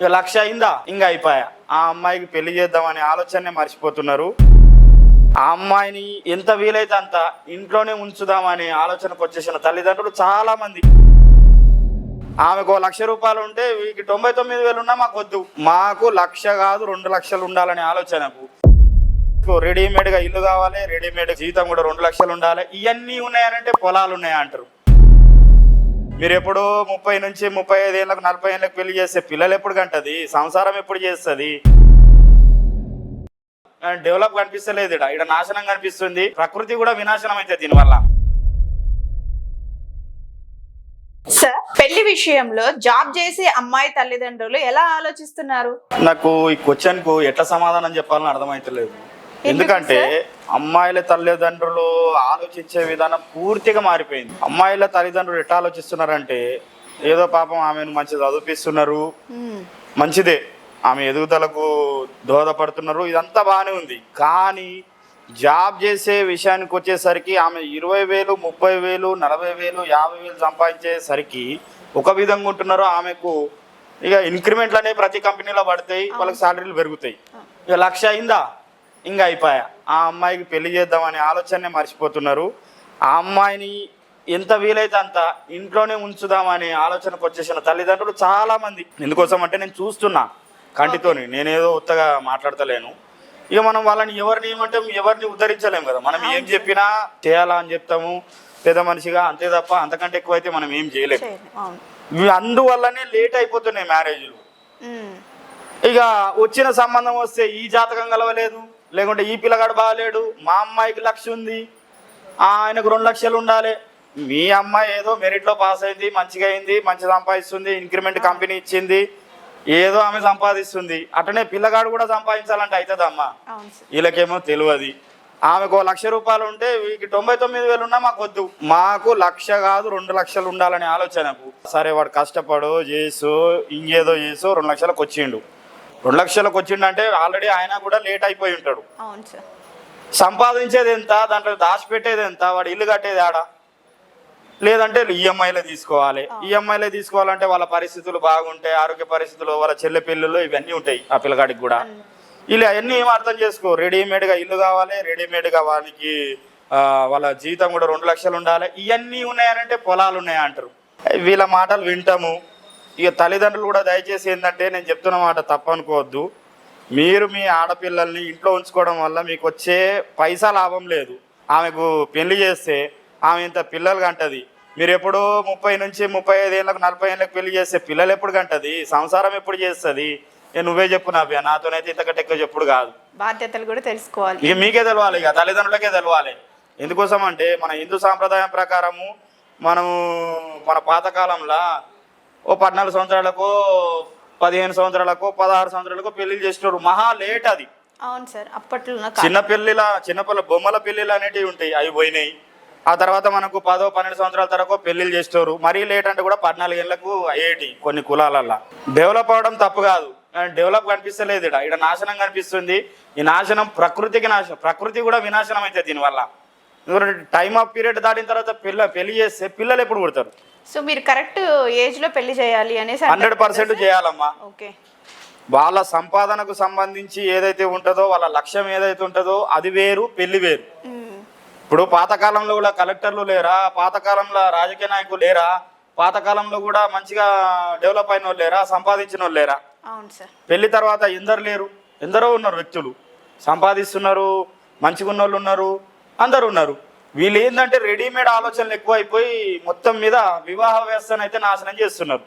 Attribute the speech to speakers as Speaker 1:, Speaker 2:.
Speaker 1: ఇక లక్ష అయిందా? ఇంకా అయిపోయా. ఆ అమ్మాయికి పెళ్ళి చేద్దామనే ఆలోచనే మర్చిపోతున్నారు. ఆ అమ్మాయిని ఎంత వీలైతే అంత ఇంట్లోనే ఉంచుదామనే ఆలోచనకు వచ్చేసిన తల్లిదండ్రులు చాలా మంది ఆమెకు ఓ లక్ష రూపాయలు ఉంటే వీటికి తొంభై తొమ్మిది వేలు ఉన్నా మాకు వద్దు. మాకు లక్ష కాదు రెండు లక్షలు ఉండాలనే ఆలోచనకు. రెడీమేడ్గా ఇల్లు కావాలి రెడీమేడ్ జీతం కూడా రెండు లక్షలు ఉండాలి. ఇవన్నీ ఉన్నాయనంటే పొలాలు ఉన్నాయా అంటారు మీరు ఎప్పుడు ముప్పై నుంచి ముప్పై ఐదు ఏళ్ళకు నలభై ఏళ్ళకి పెళ్ళి చేస్తే పిల్లలు ఎప్పుడు కంటది? సంసారం ఎప్పుడు చేస్తుంది? డెవలప్ కనిపిస్తలేదు ఇక్కడ ఇక్కడ నాశనం కనిపిస్తుంది. ప్రకృతి కూడా వినాశనం అయితే దీనివల్ల.
Speaker 2: సార్ పెళ్ళి విషయంలో జాబ్ చేసే అమ్మాయి తల్లిదండ్రులు ఎలా ఆలోచిస్తున్నారు?
Speaker 1: నాకు ఈ క్వశ్చన్కు ఎట్లా సమాధానం చెప్పాలని అర్థమైతలేదు. ఎందుకంటే అమ్మాయిల తల్లిదండ్రులు ఆలోచించే విధానం పూర్తిగా మారిపోయింది. అమ్మాయిల తల్లిదండ్రులు ఎట్లా ఆలోచిస్తున్నారంటే ఏదో పాపం ఆమెను మంచి చదివిపిస్తున్నారు.
Speaker 2: మ్మ్.
Speaker 1: మంచిదే. ఆమె ఎదుగుదలకు దోహదపడుతున్నారు. ఇదంతా బాగానే ఉంది. కానీ జాబ్ చేసే విషయానికి వచ్చేసరికి ఆమె ఇరవై వేలు ముప్పై వేలు నలభై వేలు యాభై వేలు సంపాదించేసరికి ఒక విధంగా ఉంటున్నారు. ఆమెకు ఇక ఇంక్రిమెంట్లు అనేవి ప్రతి కంపెనీలో పడతాయి. వాళ్ళకి శాలరీలు పెరుగుతాయి. ఇక లక్ష అయిందా? ఇంకా అయిపోయా. ఆ అమ్మాయికి పెళ్ళి చేద్దామనే ఆలోచనే మర్చిపోతున్నారు. ఆ అమ్మాయిని ఎంత వీలైతే అంత ఇంట్లోనే ఉంచుదామనే ఆలోచనకు వచ్చేసిన తల్లిదండ్రులు చాలా మంది ఎందుకోసం అంటే నేను చూస్తున్నా కంటితోని. నేనేదో ఉత్తగా మాట్లాడతలేను. ఇక మనం వాళ్ళని ఎవరిని ఏమంటే ఎవరిని ఉద్ధరించలేము కదా. మనం ఏం చెప్పినా చేయాలా అని చెప్తాము. పెద్ద మనిషిగా అంతే తప్ప అంతకంటే ఎక్కువైతే మనం ఏం చేయలేము అందువల్లనే లేట్ అయిపోతున్నాయి మ్యారేజ్లు. ఇక వచ్చిన సంబంధం వస్తే ఈ జాతకం కలవలేదు. లేకుంటే ఈ పిల్లగాడు బాగాలేడు మా అమ్మాయికి లక్ష ఉంది ఆయనకు రెండు లక్షలు ఉండాలి. మీ అమ్మాయి ఏదో మెరిట్లో పాస్ అయింది మంచిగా అయింది మంచి సంపాదిస్తుంది ఇంక్రిమెంట్ కంపెనీ ఇచ్చింది ఏదో ఆమె సంపాదిస్తుంది. అటనే పిల్లగాడు కూడా సంపాదించాలంటే అవుతుందమ్మా. వీళ్ళకేమో తెలియదు. ఆమెకు లక్ష రూపాయలు ఉంటే వీరికి తొంభై తొమ్మిది వేలు ఉన్నా మాకు వద్దు. మాకు లక్ష కాదు రెండు లక్షలు ఉండాలనే ఆలోచనకు. సరే వాడు కష్టపడు చేసు ఇంకేదో చేసు రెండు లక్షలకు వచ్చిండు. రెండు లక్షలకు వచ్చిండు అంటే ఆల్రెడీ ఆయన కూడా లేట్ అయిపోయి ఉంటాడు.
Speaker 2: అవును సార్.
Speaker 1: సంపాదించేది ఎంత దాంట్లో దాచిపెట్టేది ఎంత వాడు ఇల్లు కట్టేది ఆడ? లేదంటే ఈఎంఐలే తీసుకోవాలి. ఈఎంఐలే తీసుకోవాలంటే వాళ్ళ పరిస్థితులు బాగుంటాయి ఆరోగ్య పరిస్థితులు వాళ్ళ చెల్లె పిల్లలు ఇవన్నీ ఉంటాయి ఆ పిల్లగాడికి కూడా. ఇలా అవన్నీ ఏం అర్థం చేసుకో? రెడీమేడ్గా ఇల్లు కావాలి రెడీమేడ్గా వాళ్ళకి ఆ, వాళ్ళ జీతం కూడా రెండు లక్షలు ఉండాలి. ఇవన్నీ ఉన్నాయనంటే పొలాలు ఉన్నాయా అంటారు వీళ్ళ మాటలు వింటాము. ఇక తల్లిదండ్రులు కూడా దయచేసి ఏంటంటే నేను చెప్తున్న మాట తప్పనుకోవద్దు. మీరు మీ ఆడపిల్లల్ని ఇంట్లో ఉంచుకోవడం వల్ల మీకు వచ్చే పైసా లాభం లేదు. ఆమెకు పెళ్ళి చేస్తే ఆమె ఇంత పిల్లలు కంటది. మీరు ఎప్పుడు ముప్పై నుంచి ముప్పై ఐదు ఏళ్ళకు నలభై ఏళ్ళకి పెళ్ళి చేస్తే పిల్లలు ఎప్పుడు కంటది? సంసారం ఎప్పుడు చేస్తుంది? నువ్వే చెప్పు నా బియ్య నాతోనైతే ఇంతకంటే ఎక్కువ చెప్పుడు కాదు.
Speaker 2: బాధ్యతలు కూడా తెలుసుకోవాలి.
Speaker 1: ఇక మీకే తెలవాలి ఇక తల్లిదండ్రులకే తెలవాలి. ఎందుకోసం అంటే మన హిందూ సాంప్రదాయం ప్రకారము మనము మన పాతకాలంలో ఓ పద్నాలుగు సంవత్సరాలకు పదిహేను సంవత్సరాలకు పదహారు సంవత్సరాలకు పెళ్ళి చేసినారు మహా లేట్ అది.
Speaker 2: అవును సార్ అప్పట్లో
Speaker 1: చిన్న పెళ్ళిల చిన్నపిల్ల బొమ్మల పెళ్ళిలు అనేటివి ఉంటాయి. అవి పోయినాయి. ఆ తర్వాత మనకు పదో పన్నెండు సంవత్సరాల తరకు పెళ్ళిళ్ళు చేస్తారు మరీ లేట్ అంటే కూడా పద్నాలుగు ఏళ్ళకు అయ్యేటి కొన్ని కులాలల్లో. డెవలప్ అవడం తప్పు కాదు. కానీ డెవలప్ కనిపిస్తలేదు ఇక్కడ ఇక్కడ నాశనం కనిపిస్తుంది. ఈ నాశనం ప్రకృతికి నాశనం. ప్రకృతి కూడా వినాశనం అవుతుంది దీనివల్ల. టైమ్ ఆఫ్ పీరియడ్ దాటిన తర్వాత పిల్ల పెళ్ళి చేస్తే పిల్లలు ఎప్పుడు పుడతారు?
Speaker 2: సో మీరు కరెక్ట్ ఏజ్లో పెళ్ళి చేయాలి అనేసి
Speaker 1: హండ్రెడ్ పర్సెంట్ చేయాలమ్మా.
Speaker 2: ఓకే.
Speaker 1: వాళ్ళ సంపాదనకు సంబంధించి ఏదైతే ఉంటుందో వాళ్ళ లక్ష్యం ఏదైతే ఉంటుందో అది వేరు పెళ్ళి వేరు. ఇప్పుడు పాతకాలంలో కూడా కలెక్టర్లు లేరా? పాతకాలంలో రాజకీయ నాయకులు లేరా? పాతకాలంలో కూడా మంచిగా డెవలప్ అయిన వాళ్ళు లేరా? సంపాదించిన వాళ్ళు లేరా? పెళ్ళి తర్వాత ఎందరు లేరు? ఎందరో ఉన్నారు వ్యక్తులు. సంపాదిస్తున్నారు మంచిగా ఉన్న వాళ్ళు ఉన్నారు అందరు ఉన్నారు. వీళ్ళు ఏంటంటే రెడీమేడ్ ఆలోచనలు ఎక్కువైపోయి మొత్తం మీద వివాహ వ్యవస్థను అయితే నాశనం చేస్తున్నారు.